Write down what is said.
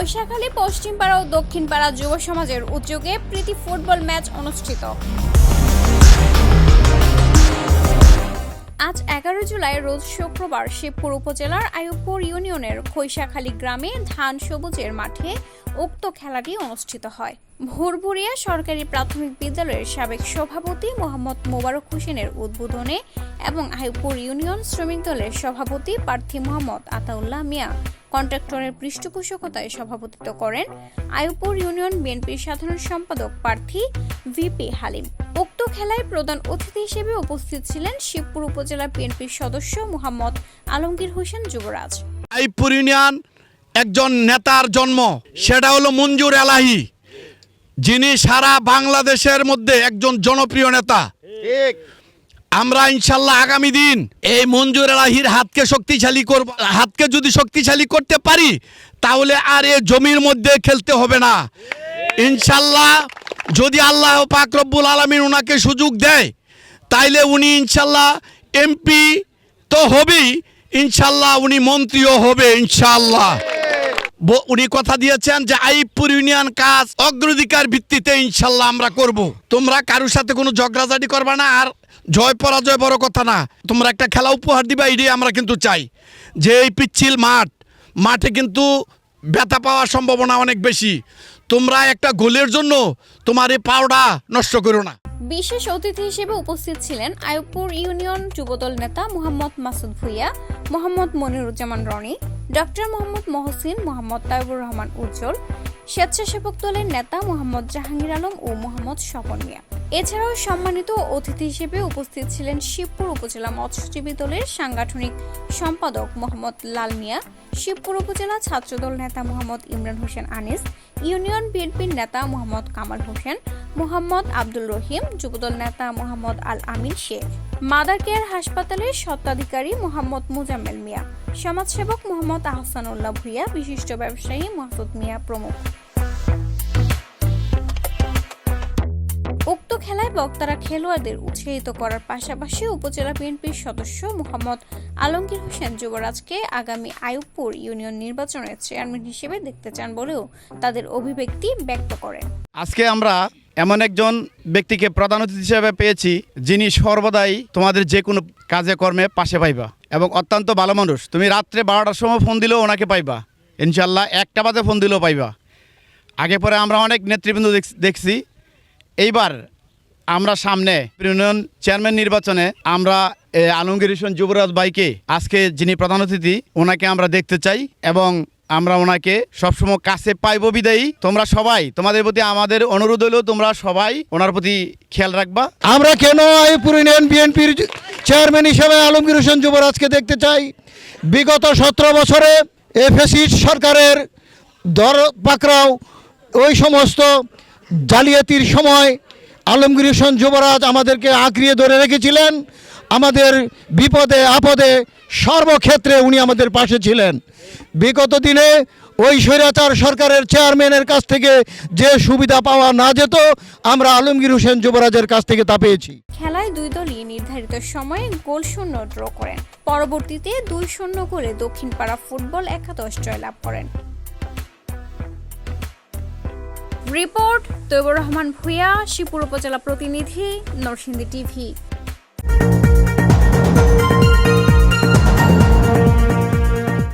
কৈশাখালী পশ্চিমপাড়া ও দক্ষিণপাড়া যুব সমাজের উদ্যোগে প্রীতি ফুটবল ম্যাচ অনুষ্ঠিত। আজ এগারো জুলাই, রোজ শুক্রবার শিবপুর উপজেলার আয়ুবপুর ইউনিয়নের খৈশাখালী গ্রামে ধান সবুজের মাঠে উক্ত খেলাটি অনুষ্ঠিত হয়। ভোরভুরিয়া সরকারি প্রাথমিক বিদ্যালয়ের সাবেক সভাপতি মোহাম্মদ মোবারক হোসেনের উদ্বোধনে এবং আয়ুবপুর ইউনিয়ন শ্রমিক দলের সভাপতি প্রার্থী মোহাম্মদ আতাউল্লাহ মিয়া কন্ট্রাক্টরের পৃষ্ঠপোষকতায় সভাপতিত্ব করেন আয়ুবপুর ইউনিয়ন বিএনপির সাধারণ সম্পাদক প্রার্থী ভিপি হালিম। উক্ত খেলায় প্রধান অতিথি হিসেবে উপস্থিত ছিলেন শিবপুর উপজেলা বিএনপির সদস্য মোহাম্মদ আলমগীর হোসেন যুবরাজ। আইপুর ইউনিয়ন একজন নেতার জন্ম সেটা হলো মঞ্জুর এলাহি। যিনি সারা বাংলাদেশের মধ্যে একজন জনপ্রিয় নেতা। আমরা ইনশাল্লাহ আগামী দিন এই মঞ্জুর এলাহির হাতকে শক্তিশালী করব হাতকে যদি শক্তিশালী করতে পারি তাহলে আর এ জমির মধ্যে খেলতে হবে না। ইনশাল্লাহ যদি আল্লাহ পাক রব্বুল আলমিন ওনাকে সুযোগ দেয়, তাইলে উনি ইনশাল্লাহ এমপি তো হবেই, ইনশাল্লাহ উনি মন্ত্রীও হবে ইনশাল্লাহ। উনি কথা দিয়েছেন যে আইপুর ইউনিয়ন কাজ অগ্রাধিকার ভিত্তিতে ইনশাল্লাহ আমরা করব। তোমরা কারোর সাথে কোনো ঝগড়াঝাটি করবা না, আর জয় পরাজয় বড় কথা না। তোমরা একটা খেলা উপহার দিবা, এটাই আমরা কিন্তু চাই। যে এই পিচ্ছিল মাঠ, মাঠে কিন্তু ব্যথা পাওয়ার সম্ভাবনা অনেক বেশি। তোমরা একটা গোলের জন্য তোমার এই পাওটা নষ্ট করো না। বিশেষ অতিথি হিসেবে উপস্থিত ছিলেন আয়ুবপুর ইউনিয়ন যুবদল নেতা মোহাম্মদ মাসুদ ভুইয়া, মোহাম্মদ মনিরুজ্জামান রনি, ডক্টর মোহাম্মদ মহসিন, মোহাম্মদ তাইবুর রহমান উজ্জ্বল, স্বেচ্ছাসেবক দলের নেতা মোহাম্মদ জাহাঙ্গীর আলম ও মোহাম্মদ স্বপন মিয়া। এছাড়াও সম্মানিত অতিথি হিসেবে উপস্থিত ছিলেন শিবপুর উপজেলা মৎস্যজীবী দলের সাংগঠনিক সম্পাদক মোহাম্মদ লাল মিয়া, শিবপুর উপজেলা ছাত্রদল নেতা মোহাম্মদ ইমরান হোসেন আনিস, ইউনিয়ন বিএনপির নেতা মোহাম্মদ কামাল হোসেন, মোহাম্মদ আব্দুল রহিম, যুবদল নেতা মোহাম্মদ আল আমিন শেখ, মাদার কেয়ার হাসপাতালের স্বত্বাধিকারী মোহাম্মদ মুজাম্মেল মিয়া, সমাজসেবক মোহাম্মদ আহসানুল্লাহ ভুইয়া, বিশিষ্ট ব্যবসায়ী মাহসুদ মিয়া প্রমুখ। খেলায় বক্তারা খেলোয়াড়দের উৎসাহিত করার পাশাপাশি উপজেলা বিএনপির সদস্য মোহাম্মদ আলমগীর হোসেন যুবরাজকে আগামী আয়ুবপুর ইউনিয়ন নির্বাচনের চেয়ারম্যান হিসেবে দেখতে চান বলেও তাদের অভিব্যক্তি ব্যক্ত করেন। আজকে আমরা এমন একজন ব্যক্তিকে প্রধান অতিথি হিসেবে পেয়েছি, যিনি সর্বদাই তোমাদের যে কোনো কাজে কর্মে পাশে পাইবা এবং অত্যন্ত ভালো মানুষ। তুমি রাত্রে বারোটার সময় ফোন দিলেও ওনাকে পাইবা। ইনশাল্লাহ একটা বাজে ফোন দিলেও পাইবা। আগে পরে আমরা অনেক নেতৃবৃন্দ দেখ- দেখছি। এইবার আমরা সামনে ইউনিয়ন চেয়ারম্যান নির্বাচনে আমরা আলমগীর হোসেন যুবরাজ ভাইকে, আজকে যিনি প্রধান অতিথি, ওনাকে আমরা দেখতে চাই এবং আমরা ওনাকে সবসময় কাছে পাইব বিদায়ী। তোমরা সবাই, তোমাদের প্রতি আমাদের অনুরোধ হলেও তোমরা সবাই ওনার প্রতি খেয়াল রাখবা। আমরা কেন আইপুর ইউনিয়ন বিএনপির চেয়ারম্যান হিসেবে আলমগীর হোসেন যুবরাজকে দেখতে চাই? বিগত সতেরো বছরে এফএসির সরকারের দর পাকড়াও ওই সমস্ত জালিয়াতির সময় আলমগীর হোসেন যুবরাজ আমাদেরকে আঁকড়িয়ে ধরে রেখেছিলেন। আমাদের বিপদে, আপদে সর্বক্ষেত্রে উনি আমাদের পাশে ছিলেন। বিগত দিনে ওই স্বৈরাচার সরকারের চেয়ারম্যানের কাছ থেকে যে সুবিধা পাওয়া না যেত, আমরা আলমগীর হোসেন যুবরাজের কাছ থেকে তা পেয়েছি। খেলায় দুই দলই নির্ধারিত সময়ে গোল শূন্য ড্র করেন। পরবর্তীতে দুই শূন্য করে দক্ষিণপাড়া ফুটবল একাদশ জয়লাভ করেন। রিপোর্ট তৈবুর রহমান ভূয়া শিবপুর উপজেলা প্রতিনিধি নরসিংদী টিভি।